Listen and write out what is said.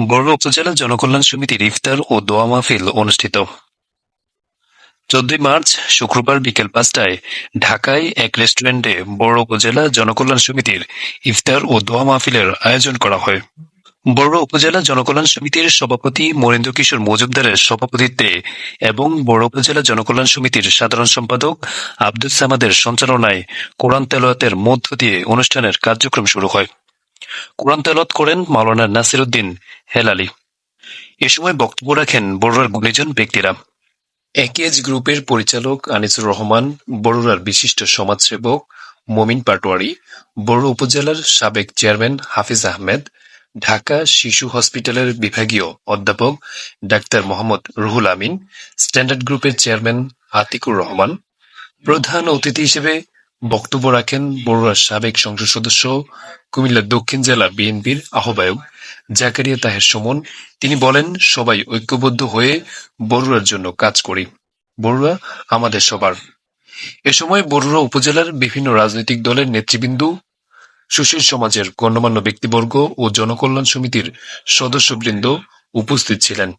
বড়ুয়া উপজেলা জনকল্যাণ সমিতির ইফতার ও দোয়া মাহফিল অনুষ্ঠিত। চোদ্দই মার্চ, শুক্রবার বিকেল পাঁচটায় ঢাকায় এক রেস্টুরেন্টে বড় উপজেলা জনকল্যাণ সমিতির ইফতার ও দোয়া মাহফিলের আয়োজন করা হয়। বড় উপজেলা জনকল্যাণ সমিতির সভাপতি মরেন্দ্র কিশোর মজুমদারের সভাপতিত্বে এবং বড় উপজেলা জনকল্যাণ সমিতির সাধারণ সম্পাদক আব্দুল সামাদের সঞ্চালনায় কোরআন তেলাওয়াতের মধ্য দিয়ে অনুষ্ঠানের কার্যক্রম শুরু হয়। কোরআন তেলাওয়াত করেন মাওলানা নাসির উদ্দিন হেলালি। এ সময় বক্তব্য রাখেন বড়ুয়ার গুণীজন ব্যক্তিরা। একেএজ গ্রুপের পরিচালক আনিসুর রহমান বড়ুয়ার বিশিষ্ট সমাজসেবক মমিন পাটোয়ারি বড়ুয়া উপজেলার সাবেক চেয়ারম্যান হাফিজ আহমেদ, ঢাকা শিশু হসপিটালের বিভাগীয় অধ্যাপক ডাক্তার মোহাম্মদ রুহুল আমিন, স্ট্যান্ডার্ড গ্রুপের চেয়ারম্যান আতিকুর রহমান, প্রধান অতিথি হিসেবে বক্তব্য রাখেন বড়ুয়ার সাবেক সংসদ সদস্য, কুমিল্লা দক্ষিণ জেলা বিএনপির আহ্বায়ক জাকারিয়া তাহের সুমন। তিনি বলেন, সবাই ঐক্যবদ্ধ হয়ে বড়ুয়ার জন্য কাজ করি। বড়ুয়া আমাদের সবার। এ সময় বড়ুয়া উপজেলার বিভিন্ন রাজনৈতিক দলের নেতৃবৃন্দ, সুশীল সমাজের গণ্যমান্য ব্যক্তিবর্গ ও জনকল্যাণ সমিতির সদস্যবৃন্দ উপস্থিত ছিলেন।